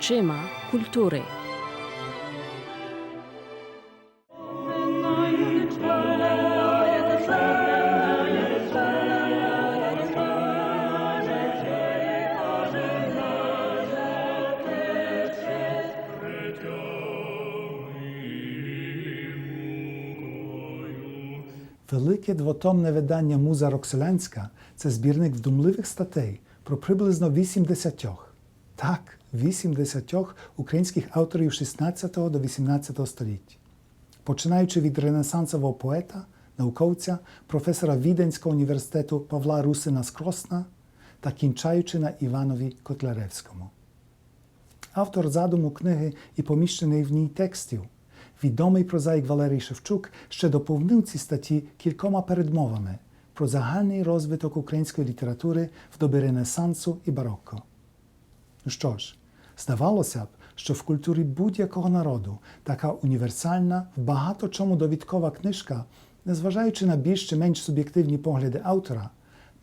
oczyma kultury. Велике двотомне видання Муза Рокселянська це збірник вдумливих статей про приблизно 80, так, 80 українських авторів 16 до 18 століття. Починаючи від ренесансового поета, науковця, професора Віденського університету Павла Русина Скросна та кінчаючи на Іванові Котляревському. Автор задуму книги і поміщений в ній текстів. Відомий прозаїк Валерій Шевчук ще доповнив ці статті кількома передмовами про загальний розвиток української літератури в добі Ренесансу і барокко. Що ж, здавалося б, що в культурі будь-якого народу така універсальна, в багато чому довідкова книжка, незважаючи на більш чи менш суб'єктивні погляди автора,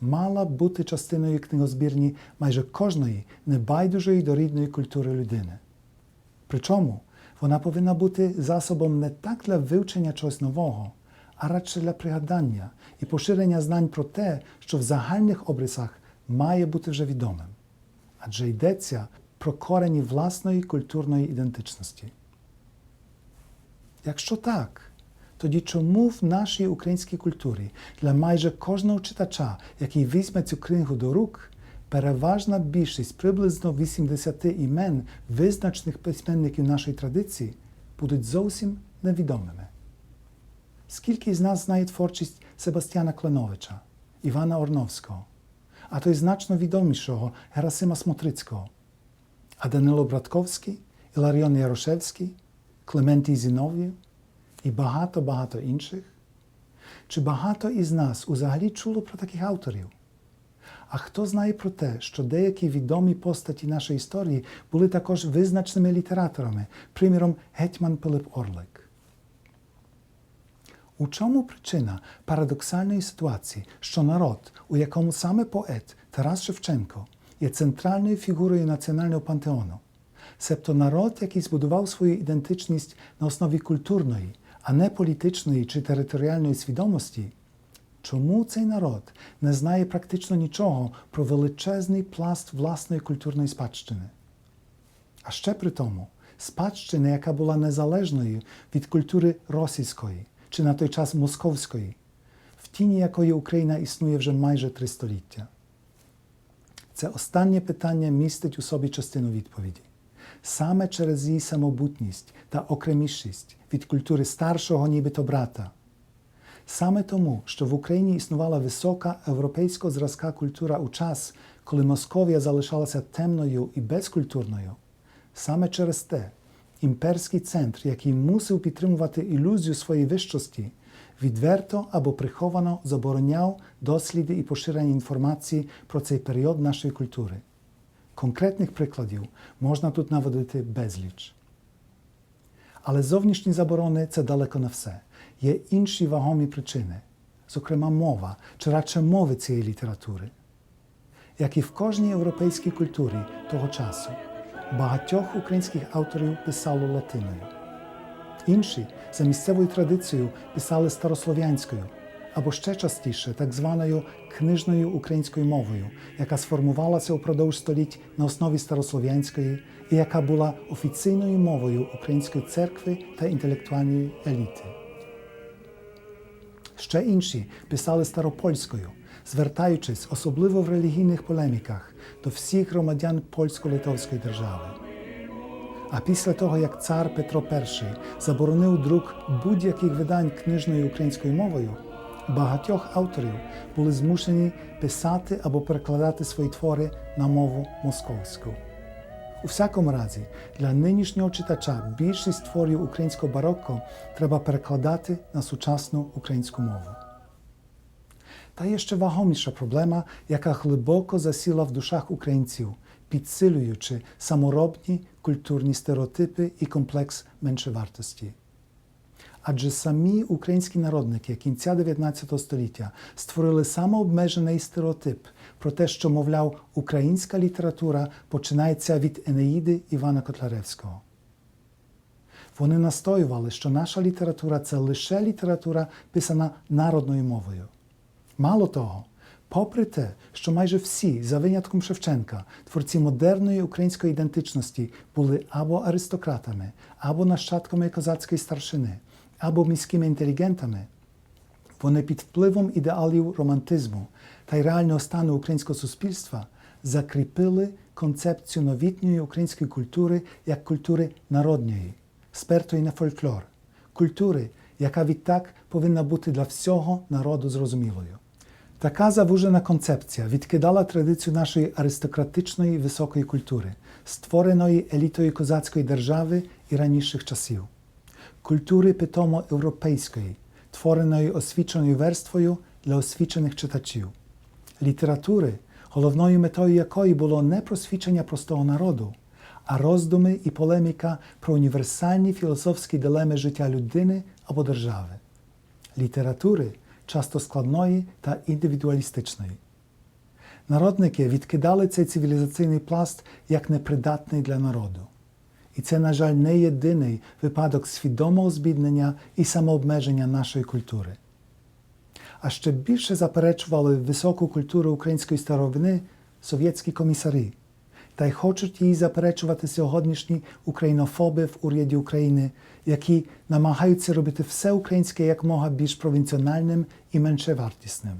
мала б бути частиною книгозбірні майже кожної небайдужої до рідної культури людини. Причому вона повинна бути засобом не так для вивчення чогось нового, а радше для пригадання і поширення знань про те, що в загальних обрисах має бути вже відомим. Адже йдеться про корені власної культурної ідентичності. Якщо так, тоді чому в нашій українській культурі для майже кожного читача, який візьме цю книгу до рук, переважна більшість приблизно 80 імен визначних письменників нашої традиції будуть зовсім невідомими? Скільки з нас знає творчість Себастьяна Кленовича, Івана Орновського, а то й значно відомішого Герасима Смотрицького, а Данило Братковський, Іларіон Ярошевський, Клементій Зінов'єв і багато-багато інших? Чи багато із нас взагалі чуло про таких авторів? А хто знає про те, що деякі відомі постаті нашої історії були також визначними літераторами, приміром Гетьман Пилип Орлик? У чому причина парадоксальної ситуації, що народ, у якому саме поет Тарас Шевченко є центральною фігурою національного пантеону, себто народ, який збудував свою ідентичність на основі культурної, а не політичної чи територіальної свідомості, чому цей народ не знає практично нічого про величезний пласт власної культурної спадщини? А ще при тому, спадщини, яка була незалежною від культури російської чи на той час московської, в тіні якої Україна існує вже майже три століття. Це останнє питання містить у собі частину відповіді. Саме через її самобутність та окремішість від культури старшого, нібито брата. Саме тому, що в Україні існувала висока європейського зразка культура у час, коли Московія залишалася темною і безкультурною, саме через те імперський центр, який мусив підтримувати ілюзію своєї вищості, відверто або приховано забороняв досліди і поширення інформації про цей період нашої культури. Конкретних прикладів можна тут наводити безліч. Але зовнішні заборони це далеко не все. Є інші вагомі причини, зокрема мова, чи радше мови цієї літератури. Як і в кожній європейській культурі того часу, багатьох українських авторів писало латиною. Інші за місцевою традицією писали старослов'янською або ще частіше так званою книжною українською мовою, яка сформувалася упродовж століть на основі старослов'янської і яка була офіційною мовою української церкви та інтелектуальної еліти. Ще інші писали старопольською, звертаючись особливо в релігійних полеміках до всіх громадян польсько-литовської держави. А після того, як цар Петро І заборонив друк будь-яких видань книжною українською мовою, багатьох авторів були змушені писати або перекладати свої твори на мову московську. У всякому разі, для нинішнього читача більшість творів українського барокко треба перекладати на сучасну українську мову. Та є ще вагоміша проблема, яка глибоко засіла в душах українців, підсилюючи саморобні культурні стереотипи і комплекс меншовартості. Адже самі українські народники кінця 19 століття створили самообмежений стереотип про те, що, мовляв, українська література починається від Енеїди Івана Котляревського. Вони настоювали, що наша література це лише література, писана народною мовою. Мало того, попри те, що майже всі, за винятком Шевченка, творці модерної української ідентичності були або аристократами, або нащадками козацької старшини, або міськими інтелігентами, вони під впливом ідеалів романтизму та й реального стану українського суспільства закріпили концепцію новітньої української культури як культури народньої, спертої на фольклор, культури, яка відтак повинна бути для всього народу зрозумілою. Така завужена концепція відкидала традицію нашої аристократичної високої культури, створеної елітою козацької держави і раніших часів, культури питомо європейської, твореної освіченою верствою для освічених читачів, літератури, головною метою якої було не просвічення простого народу, а роздуми і полеміка про універсальні філософські дилеми життя людини або держави, літератури часто складної та індивідуалістичної. Народники відкидали цей цивілізаційний пласт як непридатний для народу. І це, на жаль, не єдиний випадок свідомого збіднення і самообмеження нашої культури. А ще більше заперечували високу культуру української старовини совєтські комісари, та й хочуть її заперечувати сьогоднішні українофоби в уряді України, які намагаються робити все українське якмога більш провінціональним і меншевартісним.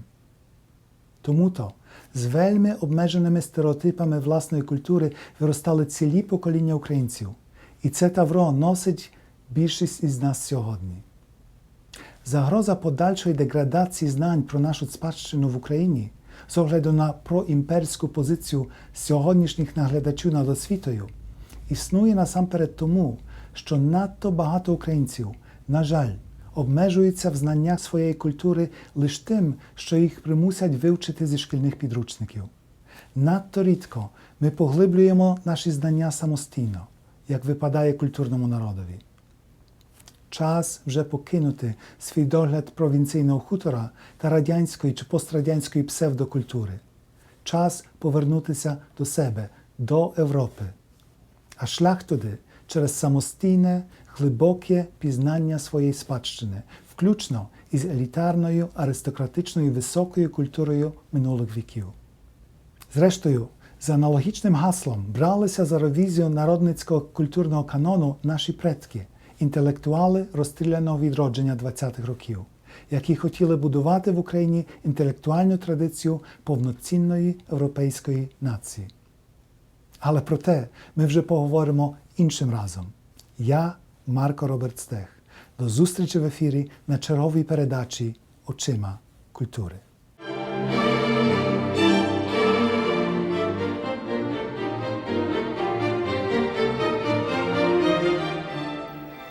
Тому то з вельми обмеженими стереотипами власної культури виростали цілі покоління українців. І це тавро носить більшість із нас сьогодні. Загроза подальшої деградації знань про нашу спадщину в Україні з огляду на проімперську позицію сьогоднішніх наглядачів над освітою існує насамперед тому, що надто багато українців, на жаль, обмежуються в знаннях своєї культури лише тим, що їх примусять вивчити зі шкільних підручників. Надто рідко ми поглиблюємо наші знання самостійно, як випадає культурному народові. Час вже покинути свій догляд провінційного хутора та радянської чи пострадянської псевдокультури. Час повернутися до себе, до Європи. А шлях туди через самостійне, глибоке пізнання своєї спадщини, включно із елітарною, аристократичною високою культурою минулих віків. Зрештою, за аналогічним гаслом бралися за ревізію народницького культурного канону наші предки, інтелектуали розстріляного відродження 20-х років, які хотіли будувати в Україні інтелектуальну традицію повноцінної європейської нації. Але про те ми вже поговоримо іншим разом. Я Марко Роберт Стех. До зустрічі в ефірі на черговій передачі Очима культури.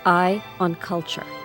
Eye on Culture.